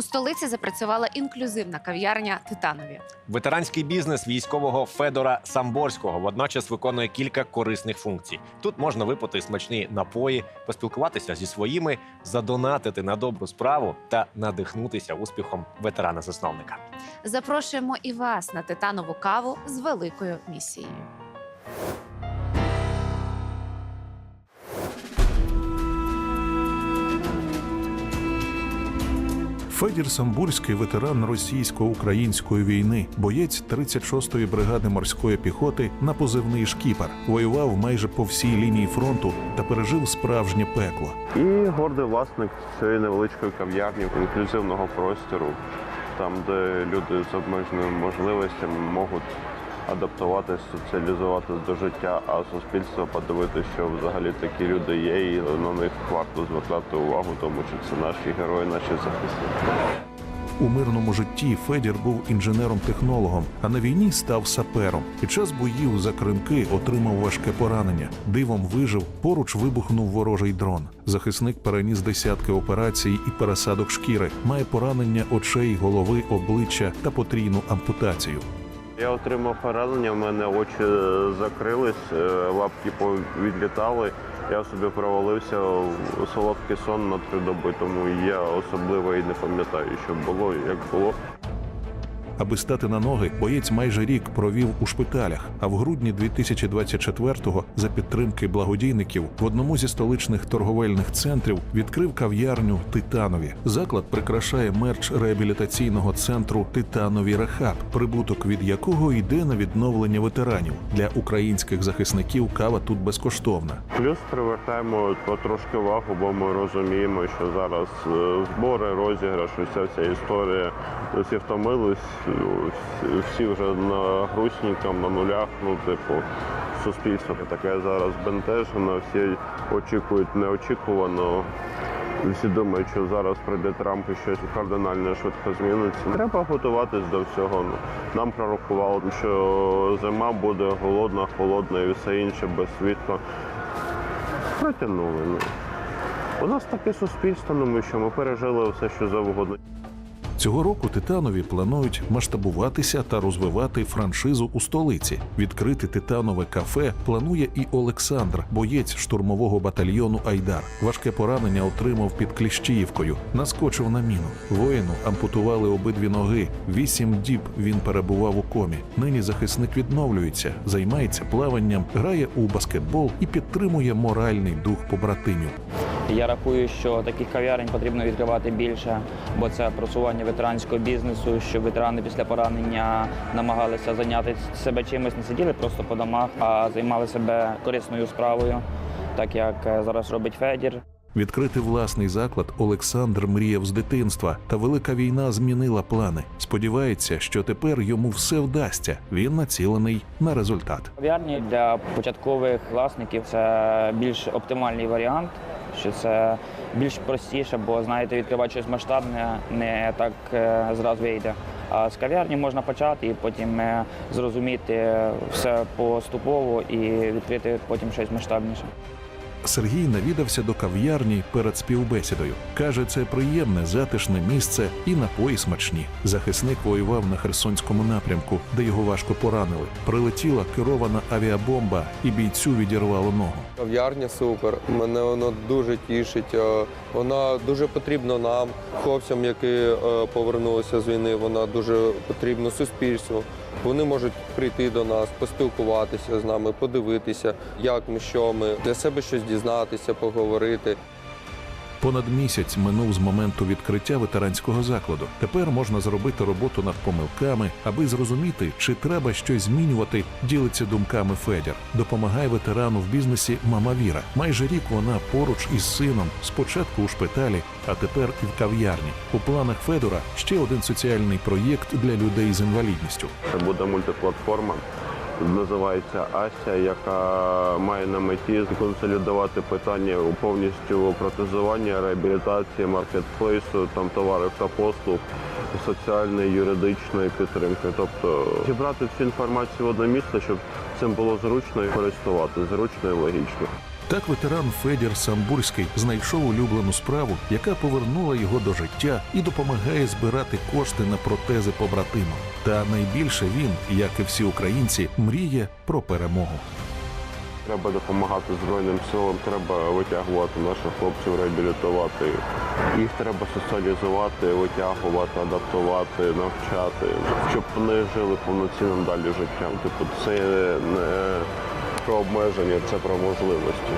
У столиці запрацювала інклюзивна кав'ярня Титанові. Ветеранський бізнес військового Федора Самборського водночас виконує кілька корисних функцій. Тут можна випити смачні напої, поспілкуватися зі своїми, задонатити на добру справу та надихнутися успіхом ветерана-засновника. Запрошуємо і вас на титанову каву з великою місією. Федір Самбурський ветеран російсько-української війни, боєць 36-ї бригади морської піхоти на позивний шкіпер. Воював майже по всій лінії фронту та пережив справжнє пекло. І гордий власник цієї невеличкої кав'ярні, інклюзивного простору, там, де люди з обмеженими можливостями можуть адаптуватися, соціалізуватися до життя, а суспільство подивитися, що взагалі такі люди є, і на них варто звертати увагу, тому що це наші герої, наші захисники. У мирному житті Федір був інженером-технологом, а на війні став сапером. Під час боїв за кринки отримав важке поранення. Дивом вижив, поруч вибухнув ворожий дрон. Захисник переніс десятки операцій і пересадок шкіри, має поранення очей, голови, обличчя та потрійну ампутацію. Я отримав поранення, в мене очі закрились, е, лапки відлітали. Я собі провалився у солодкий сон на три доби, тому я особливо і не пам'ятаю, що було, як було. Аби стати на ноги, боєць майже рік провів у шпиталях. А в грудні 2024-го за підтримки благодійників в одному зі столичних торговельних центрів відкрив кав'ярню Титанові. Заклад прикрашає мерч реабілітаційного центру Титанові Рехаб, прибуток від якого йде на відновлення ветеранів. Для українських захисників кава тут безкоштовна. Плюс привертаємо потрошки увагу, бо ми розуміємо, що зараз е, збори, розіграш, вся ця історія. Всі втомились, всі- вже на грустникам, на нулях. Ну, типу, суспільство таке зараз бентежено, всі очікують неочікувано. Всі думають, що зараз прийде Трамп і щось кардинально швидко зміниться. Треба готуватись до всього. Ну, Нам пророкували, що зима буде голодна, холодна і все інше без світла. Протягнули. Ну. У нас таке суспільство, ну ми що ми пережили все, що завгодно. Цього року Титанові планують масштабуватися та розвивати франшизу у столиці. Відкрити титанове кафе планує і Олександр, боєць штурмового батальйону Айдар. Важке поранення отримав під Кліщіївкою, наскочив на міну. Воїну ампутували обидві ноги. Вісім діб він перебував у комі. Нині захисник відновлюється, займається плаванням, грає у баскетбол і підтримує моральний дух побратимів. Я рахую, що таких кав'ярень потрібно відкривати більше, бо це просування ветеранського бізнесу, щоб ветерани після поранення намагалися зайняти себе чимось, не сиділи просто по домах, а займали себе корисною справою, так як е, зараз робить Федір. Відкрити власний заклад Олександр мріяв з дитинства, та велика війна змінила плани. Сподівається, що тепер йому все вдасться. Він націлений на результат. Кав'ярні для початкових власників це більш оптимальний варіант, що це більш простіше, бо знаєте, відкривати щось масштабне не так е, зразу вийде. А з кав'ярні можна почати і потім е, зрозуміти все поступово і відкрити потім щось масштабніше. Сергій навідався до кав'ярні перед співбесідою. Каже, це приємне, затишне місце і напої смачні. Захисник воював на Херсонському напрямку, де його важко поранили. Прилетіла керована авіабомба, і бійцю відірвало ногу. Кав'ярня супер. Мене воно дуже тішить. Е, Вона дуже потрібна нам, хлопцям, які е, повернулися з війни. Вона дуже потрібна суспільству. Вони можуть прийти до нас, поспілкуватися з нами, подивитися, як ми, що ми, для себе щось дізнатися, поговорити. Понад місяць минув з моменту відкриття ветеранського закладу. Тепер можна зробити роботу над помилками, аби зрозуміти, чи треба щось змінювати. Ділиться думками Федір. Допомагає ветерану в бізнесі мама Віра. Майже рік вона поруч із сином. Спочатку у шпиталі, а тепер і в кав'ярні. У планах Федора ще один соціальний проєкт для людей з інвалідністю. Це буде мультиплатформа. Називається Ася, яка має на меті консолідувати питання повністю протезування, реабілітації, маркетплейсу, там товарів та послуг, соціальної, юридичної підтримки. Тобто зібрати всю інформацію в одне місце, щоб цим було зручно і користувати, зручно і логічно. Так ветеран Федір Самбурський знайшов улюблену справу, яка повернула його до життя і допомагає збирати кошти на протези побратимам. Та найбільше він, як і всі українці, мріє про перемогу. Треба допомагати Збройним силам, треба витягувати наших хлопців, реабілітувати. Їх треба соціалізувати, витягувати, адаптувати, навчати, щоб вони жили повноцінним далі життям. Типу, це не про обмеження, це про можливості.